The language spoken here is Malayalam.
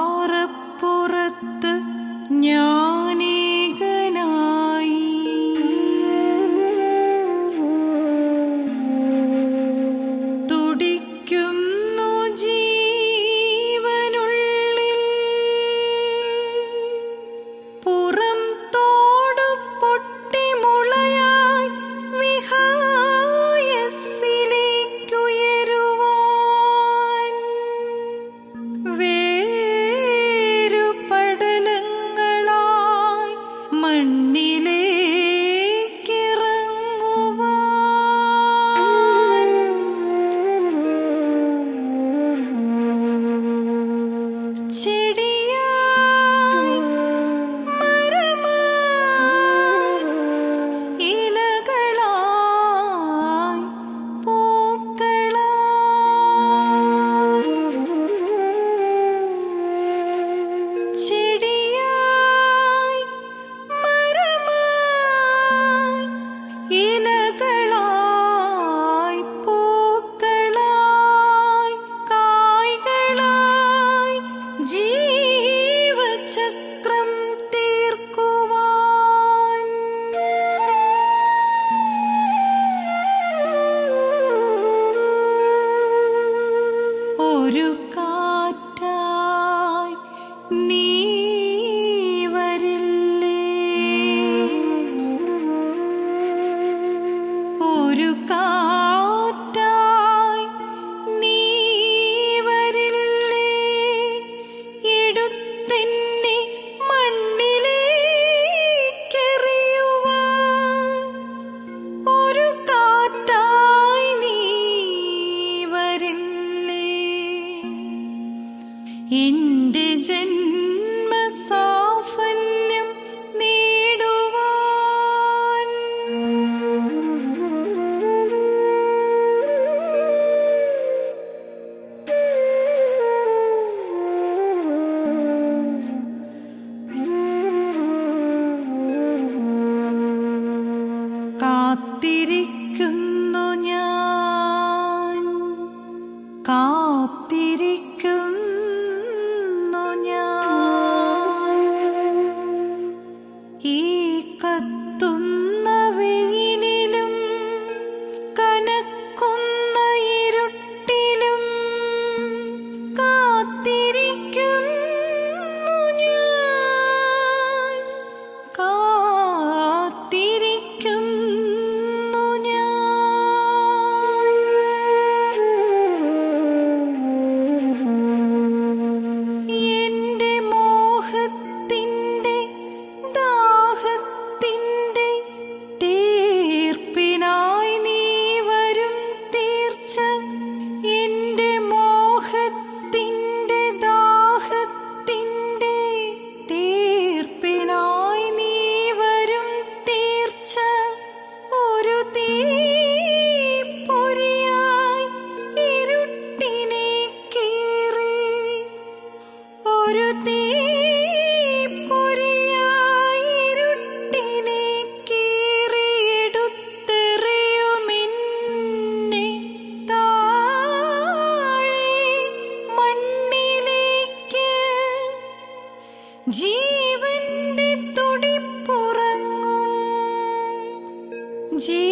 ആറപ്പുറത്ത് ഞാൻ കാത്തിരിക്കുന്നു. ജീവന്റെ തുടിപ്പുറങ്ങും ജീ